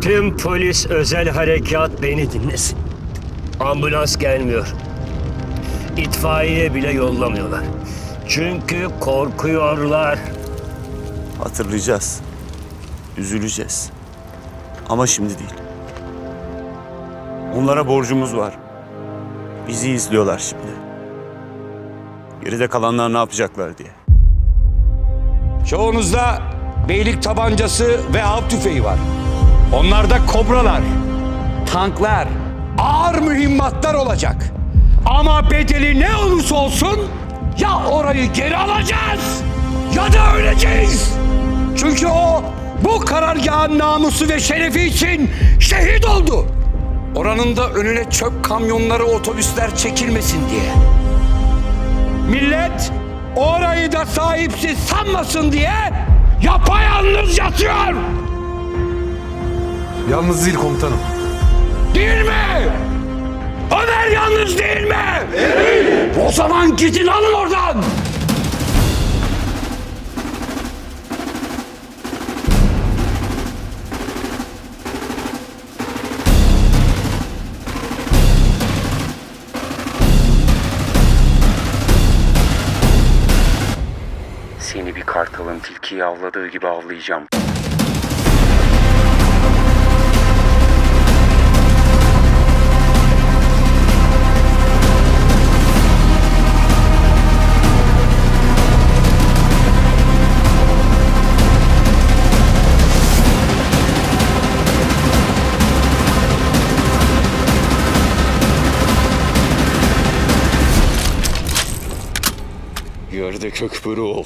Tüm polis özel harekat beni dinlesin. Ambulans gelmiyor. İtfaiye bile yollamıyorlar. Çünkü korkuyorlar. Hatırlayacağız. Üzüleceğiz. Ama şimdi değil. Onlara borcumuz var. Bizi izliyorlar şimdi. Geride kalanlar ne yapacaklar diye. Çoğunuzda beylik tabancası ve av tüfeği var. Onlarda kobralar, tanklar, ağır mühimmatlar olacak. Ama bedeli ne olursa olsun ya orayı geri alacağız ya da öleceğiz. Çünkü o bu karargahın namusu ve şerefi için şehit oldu. Oranın da önüne çöp kamyonları, otobüsler çekilmesin diye. Millet orayı da sahipsiz sanmasın diye yapayalnız yatıyor. Yalnız değil komutanım. Değil mi? Ömer yalnız değil mi? O zaman gidin alın oradan. Seni bir kartalın tilkiyi avladığı gibi avlayacağım. Yerde kökbörü ol.